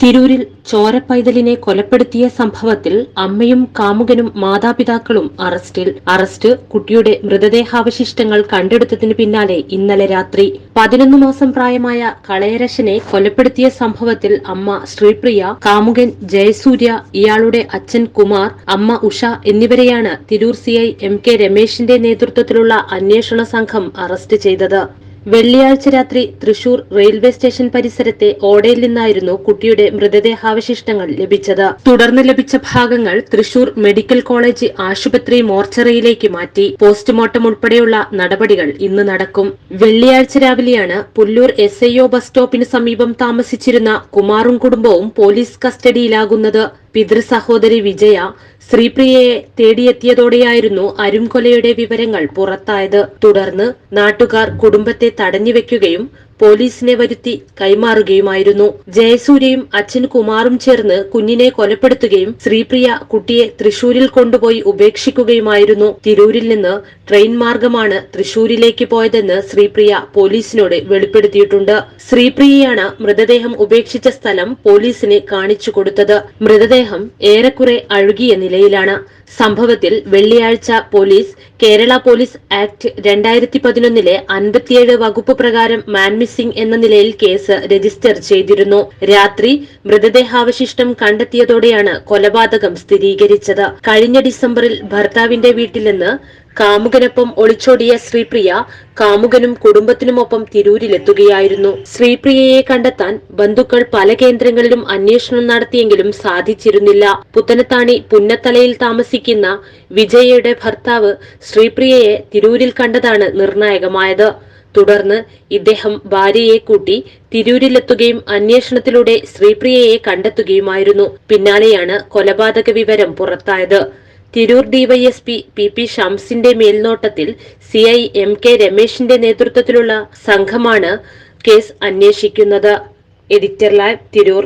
തിരൂരിൽ ചോരപ്പൈതലിനെ കൊലപ്പെടുത്തിയ സംഭവത്തിൽ അമ്മയും കാമുകനും മാതാപിതാക്കളും അറസ്റ്റിൽ. അറസ്റ്റ് കുട്ടിയുടെ മൃതദേഹാവശിഷ്ടങ്ങൾ കണ്ടെടുത്തതിന് പിന്നാലെ ഇന്നലെ രാത്രി പതിനൊന്ന് മാസം പ്രായമായ കളയരശനെ കൊലപ്പെടുത്തിയ സംഭവത്തിൽ അമ്മ ശ്രീപ്രിയ കാമുകൻ ജയസൂര്യ ഇയാളുടെ അച്ഛൻ കുമാർ അമ്മ ഉഷ എന്നിവരെയാണ് തിരൂർ സിഐ എം കെ രമേശിന്റെ നേതൃത്വത്തിലുള്ള അന്വേഷണ സംഘം അറസ്റ്റ് ചെയ്തത്. വെള്ളിയാഴ്ച രാത്രി തൃശൂർ റെയിൽവേ സ്റ്റേഷൻ പരിസരത്തെ ഓടയിൽ നിന്നായിരുന്നു കുട്ടിയുടെ മൃതദേഹാവശിഷ്ടങ്ങൾ ലഭിച്ചത്. തുടർന്ന് ലഭിച്ച ഭാഗങ്ങൾ തൃശൂർ മെഡിക്കൽ കോളേജ് ആശുപത്രി മോർച്ചറിയിലേക്ക് മാറ്റി. പോസ്റ്റ്മോർട്ടം ഉൾപ്പെടെയുള്ള നടപടികൾ ഇന്ന് നടക്കും. വെള്ളിയാഴ്ച രാവിലെയാണ് പുല്ലൂർ എസ് ബസ് സ്റ്റോപ്പിന് സമീപം താമസിച്ചിരുന്ന കുമാറും കുടുംബവും പോലീസ് കസ്റ്റഡിയിലാകുന്നത്. പിതൃസഹോദരി വിജയ ശ്രീപ്രിയയെ തേടിയെത്തിയതോടെയായിരുന്നു അരുംകൊലയുടെ വിവരങ്ങൾ പുറത്തായത്. തുടർന്ന് നാട്ടുകാർ കുടുംബത്തെ തടഞ്ഞുവെക്കുകയും പോലീസിനെ വരുത്തി കൈമാറുകയുമായിരുന്നു. ജയസൂര്യയും അച്ഛൻ കുമാറും ചേർന്ന് കുഞ്ഞിനെ കൊലപ്പെടുത്തുകയും ശ്രീപ്രിയ കുട്ടിയെ തൃശൂരിൽ കൊണ്ടുപോയി ഉപേക്ഷിക്കുകയുമായിരുന്നു. തിരൂരിൽ നിന്ന് ട്രെയിൻ മാർഗമാണ് തൃശൂരിലേക്ക് പോയതെന്ന് ശ്രീപ്രിയ പോലീസിനോട് വെളിപ്പെടുത്തിയിട്ടുണ്ട്. ശ്രീപ്രിയയാണ് മൃതദേഹം ഉപേക്ഷിച്ച സ്ഥലം പോലീസിന് കാണിച്ചു കൊടുത്തത്. മൃതദേഹം ഏറെക്കുറെ അഴുകിയ നിലയിലാണ്. സംഭവത്തിൽ വെള്ളിയാഴ്ച പോലീസ് കേരള പോലീസ് ആക്ട് രണ്ടായിരത്തി പതിനൊന്നിലെ അൻപത്തിയേഴ് വകുപ്പ് പ്രകാരം മാൻ മിസ്സിംഗ് എന്ന നിലയിൽ കേസ് രജിസ്റ്റർ ചെയ്തിരുന്നു. രാത്രി മൃതദേഹാവശിഷ്ടം കണ്ടെത്തിയതോടെയാണ് കൊലപാതകം സ്ഥിരീകരിച്ചത്. കഴിഞ്ഞ ഡിസംബറിൽ ഭർത്താവിന്റെ വീട്ടിൽ നിന്ന് കാമുകനൊപ്പം ഒളിച്ചോടിയ ശ്രീപ്രിയ കാമുകനും കുടുംബത്തിനുമൊപ്പം തിരൂരിലെത്തുകയായിരുന്നു. ശ്രീപ്രിയയെ കണ്ടെത്താൻ ബന്ധുക്കൾ പല കേന്ദ്രങ്ങളിലും അന്വേഷണം നടത്തിയെങ്കിലും സാധിച്ചിരുന്നില്ല. പുത്തനത്താണി പുന്നത്തലയിൽ താമസിക്കുന്ന വിജയയുടെ ഭർത്താവ് ശ്രീപ്രിയയെ തിരൂരിൽ കണ്ടതാണ് നിർണായകമായത്. തുടർന്ന് ഇദ്ദേഹം ഭാര്യയെ കൂട്ടി തിരൂരിലെത്തുകയും അന്വേഷണത്തിലൂടെ ശ്രീപ്രിയയെ കണ്ടെത്തുകയുമായിരുന്നു. പിന്നാലെയാണ് കൊലപാതക വിവരം പുറത്തായത്. തിരൂർ ഡിവൈഎസ്പി പി പി ഷംസിന്റെ മേൽനോട്ടത്തിൽ സിഐ എം കെ രമേശിന്റെ നേതൃത്വത്തിലുള്ള സംഘമാണ് കേസ് അന്വേഷിക്കുന്നത്. Editor live Tirur.